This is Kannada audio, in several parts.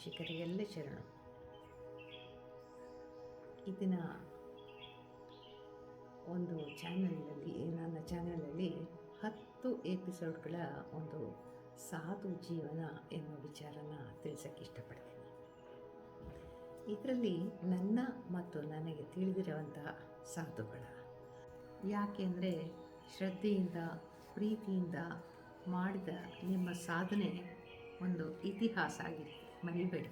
ವೀಕ್ಷಕರಿಗೆಲ್ಲ ಶರಣು. ಇದನ್ನ ದಿನ ಒಂದು ಚಾನಲ್ನಲ್ಲಿ, ನನ್ನ ಚಾನಲಲ್ಲಿ ಹತ್ತು ಎಪಿಸೋಡ್ಗಳ ಒಂದು ಸಾಧು ಜೀವನ ಎನ್ನುವ ವಿಚಾರನ ತಿಳಿಸೋಕ್ಕೆ ಇಷ್ಟಪಡ್ತೀನಿ. ಇದರಲ್ಲಿ ನನ್ನ ಮತ್ತು ನನಗೆ ತಿಳಿದಿರುವಂತಹ ಸಾಧುಗಳ. ಯಾಕೆಂದರೆ ಶ್ರದ್ಧೆಯಿಂದ, ಪ್ರೀತಿಯಿಂದ ಮಾಡಿದ ನಿಮ್ಮ ಸಾಧನೆ ಒಂದು ಇತಿಹಾಸ ಆಗಿದೆ ಮರಿಬೇಡಿ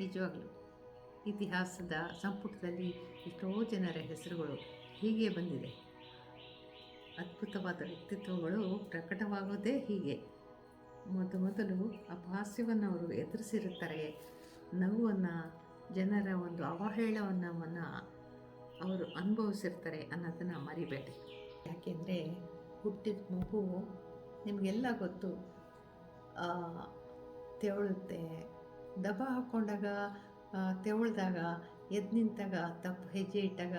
ನಿಜವಾಗ್ಲೂ, ಇತಿಹಾಸದ ಸಂಪುಟದಲ್ಲಿ ಎಷ್ಟೋ ಜನರ ಹೆಸರುಗಳು ಹೀಗೆ ಬಂದಿದೆ. ಅದ್ಭುತವಾದ ವ್ಯಕ್ತಿತ್ವಗಳು ಪ್ರಕಟವಾಗೋದೇ ಹೀಗೆ. ಮೊದ ಮೊದಲು ಅಪಹಾಸ್ಯವನ್ನು ಅವರು ಎದುರಿಸಿರುತ್ತಾರೆ. ನೋವನ್ನು, ಜನರ ಒಂದು ಅವಹೇಳವನ್ನು ಅವರು ಅನುಭವಿಸಿರ್ತಾರೆ ಅನ್ನೋದನ್ನು ಮರಿಬೇಡಿ. ಯಾಕೆಂದರೆ, ಹುಟ್ಟಿದ ಮಗು ನಿಮಗೆಲ್ಲ ಗೊತ್ತು. ತೆವಳುತ್ತೆ ದಬ ಹಾಕ್ಕೊಂಡಾಗ ತೆವಳ್ದಾಗ ಎದ್ದು ನಿಂತಾಗ ತಪ್ಪು ಹೆಜ್ಜೆ ಇಟ್ಟಾಗ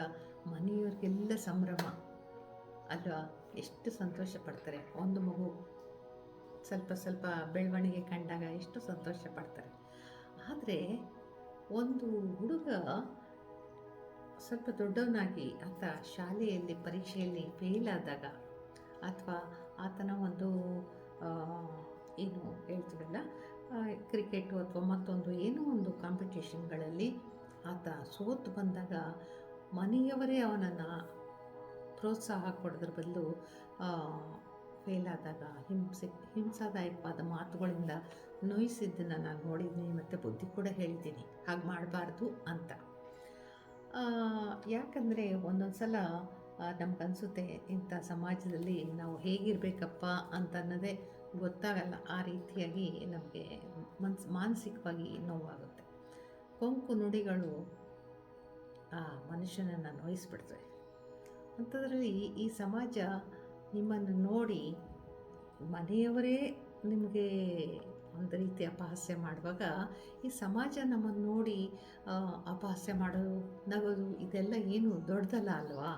ಮನೆಯವ್ರಿಗೆಲ್ಲ ಸಂಭ್ರಮ. ಅಲ್ವಾ? ಎಷ್ಟು ಸಂತೋಷ ಪಡ್ತಾರೆ. ಒಂದು ಮಗು ಸ್ವಲ್ಪ ಸ್ವಲ್ಪ ಬೆಳವಣಿಗೆ ಕಂಡಾಗ ಎಷ್ಟು ಸಂತೋಷ ಪಡ್ತಾರೆ. ಆದರೆ ಒಂದು ಹುಡುಗ ಸ್ವಲ್ಪ ದೊಡ್ಡವನಾಗಿ ಆತ ಶಾಲೆಯಲ್ಲಿ, ಪರೀಕ್ಷೆಯಲ್ಲಿ ಫೇಲ್ ಆದಾಗ ಅಥವಾ ಆತನ ಒಂದು ಏನು ಹೇಳ್ತೀವಲ್ಲ ಕ್ರಿಕೆಟು ಅಥವಾ ಮತ್ತೊಂದು ಏನೋ ಒಂದು ಕಾಂಪಿಟೇಷನ್ಗಳಲ್ಲಿ ಆತ ಸೋತು ಬಂದಾಗ ಮನೆಯವರೇ ಅವನನ್ನು ಪ್ರೋತ್ಸಾಹ ಕೊಡೋದ್ರ ಬದಲು ಫೇಲ್ ಆದಾಗ ಹಿಂಸೆ, ಹಿಂಸಾದಾಯಕವಾದ ಮಾತುಗಳಿಂದ ನೋಯಿಸಿದ್ದನ್ನು ನಾನು ನೋಡಿದ್ದೀನಿ ಮತ್ತು ಬುದ್ಧಿ ಕೂಡ ಹೇಳ್ತೀನಿ ಹಾಗೆ ಮಾಡಬಾರ್ದು ಅಂತ. ಯಾಕಂದರೆ ಒಂದೊಂದು ಸಲ ನಮಗನ್ಸುತ್ತೆ ಇಂಥ ಸಮಾಜದಲ್ಲಿ ನಾವು ಹೇಗಿರಬೇಕಪ್ಪ ಅಂತ ಅನ್ನೋದೇ ಗೊತ್ತಾಗಲ್ಲ ಆ ರೀತಿಯಾಗಿ ನಮಗೆ ಮನ್ಸ್, ಮಾನಸಿಕವಾಗಿ ನೋವಾಗುತ್ತೆ. ಕೊಂಕು ನುಡಿಗಳು ಆ ಮನುಷ್ಯನನ್ನು ನೋಯಿಸ್ಬಿಡ್ತವೆ ಅಂಥದ್ರಲ್ಲಿ ಈ ಸಮಾಜ ನಿಮ್ಮನ್ನು ನೋಡಿ ಮನೆಯವರೇ ನಿಮಗೆ ಒಂದು ರೀತಿ ಅಪಹಾಸ್ಯ ಮಾಡುವಾಗ ಈ ಸಮಾಜ ನಮ್ಮನ್ನು ನೋಡಿ ಅಪಹಾಸ್ಯ ಮಾಡೋದು ನಗೋದು ಇದೆಲ್ಲ ಏನು ದೊಡ್ಡದಲ್ಲ ಅಲ್ವಾ?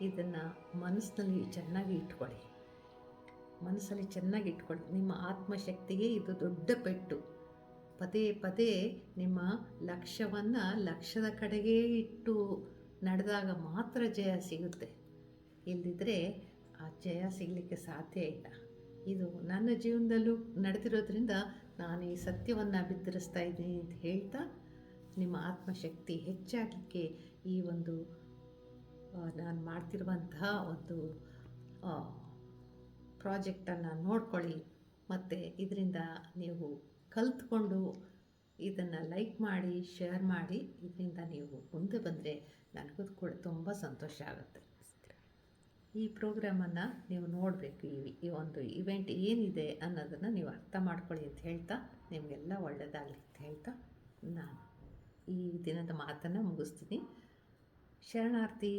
ಇದನ್ನು ಮನಸ್ಸಿನಲ್ಲಿ ಚೆನ್ನಾಗಿ ಇಟ್ಕೊಳ್ಳಿ. ಮನಸ್ಸಲ್ಲಿ ಚೆನ್ನಾಗಿ ಇಟ್ಕೊಳ್ಳಿ. ನಿಮ್ಮ ಆತ್ಮಶಕ್ತಿಗೆ ಇದು ದೊಡ್ಡ ಪೆಟ್ಟು. ಪದೇ ಪದೇ ನಿಮ್ಮ ಲಕ್ಷ್ಯವನ್ನು ಲಕ್ಷ್ಯದ ಕಡೆಗೆ ಇಟ್ಟು ನಡೆದಾಗ ಮಾತ್ರ ಜಯ ಸಿಗುತ್ತೆ. ಇಲ್ಲದಿದ್ದರೆ ಆ ಜಯ ಸಿಗಲಿಕ್ಕೆ ಸಾಧ್ಯ ಇಲ್ಲ. ಇದು ನನ್ನ ಜೀವನದಲ್ಲೂ ನಡೆದಿರೋದ್ರಿಂದ ನಾನು ಈ ಸತ್ಯವನ್ನು ಬಿತ್ತರಿಸ್ತಾ ಇದ್ದೀನಿ ಅಂತ ಹೇಳ್ತಾ, ನಿಮ್ಮ ಆತ್ಮಶಕ್ತಿ ಹೆಚ್ಚಾಗಲಿಕ್ಕೆ ಈ ಒಂದು ನಾನು ಮಾಡ್ತಿರುವಂತಹ ಒಂದು ಪ್ರಾಜೆಕ್ಟನ್ನು ನೋಡ್ಕೊಳ್ಳಿ. ಮತ್ತು ಇದರಿಂದ ನೀವು ಕಲ್ತ್ಕೊಂಡು ಇದನ್ನು ಲೈಕ್ ಮಾಡಿ, ಶೇರ್ ಮಾಡಿ, ಇದರಿಂದ ನೀವು ಮುಂದೆ ಬಂದರೆ ನನಗೂ ಕೂಡ ತುಂಬ ಸಂತೋಷ ಆಗುತ್ತೆ. ಈ ಪ್ರೋಗ್ರಾಮನ್ನು ನೀವು ನೋಡಬೇಕು. ಈ ಒಂದು ಇವೆಂಟ್ ಏನಿದೆ ಅನ್ನೋದನ್ನು ನೀವು ಅರ್ಥ ಮಾಡ್ಕೊಳ್ಳಿ ಅಂತ ಹೇಳ್ತಾ, ನಿಮಗೆಲ್ಲ ಒಳ್ಳೆಯದಾಗಲಿ ಅಂತ ಹೇಳ್ತಾ, ನಾನು ಈ ದಿನದ ಮಾತನ್ನು ಮುಗಿಸ್ತೀನಿ. ಶರಣಾರ್ಥಿ